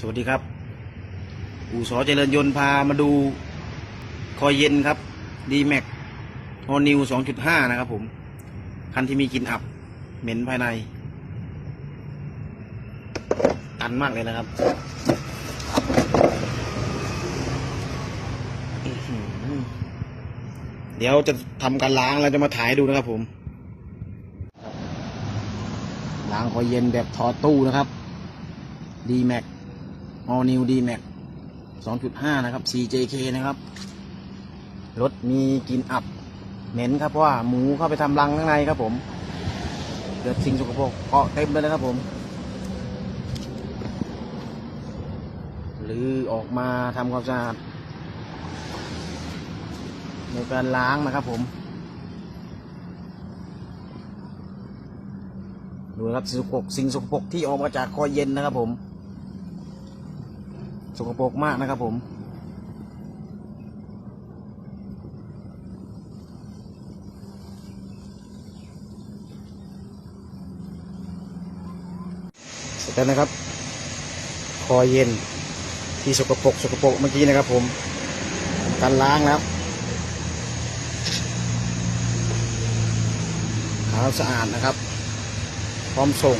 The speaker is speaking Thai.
สวัสดีครับ อู่สอเจริญยนต์พามาดูคอยเย็นครับดีแม็กฮอนิว2.5นะครับผม คันที่มีกลิ่นอับ เหม็นภายใน ตันมากเลยนะครับ เดี๋ยวจะทำการล้างแล้วจะมาถ่ายดูนะครับผม ล้างคอยเย็นแบบถอดตู้นะครับ d m a x All New d m a x 2.5 นะครับ CJK นะครับ รถมีกลินอับ เหม็นครับเพราะว่าหมูเข้าไปทำรังข้างในครับผมเกิดสิ่งสกปรกเกาะเต็มเลยนะครับผมหรือออกมาทำความสะอาดในการล้างนะครับผม ดูครับสิ่งสกปรกสิ่งสกปรกที่ออกมาจากคอเย็นนะครับผม สกปรกมากนะครับผมเสร็จแล้วนะครับ คอเย็นที่สกปรกสกปรกเมื่อกี้นะครับผมการล้างแล้วทำควสะอาดนะครับ พร้อมส่ง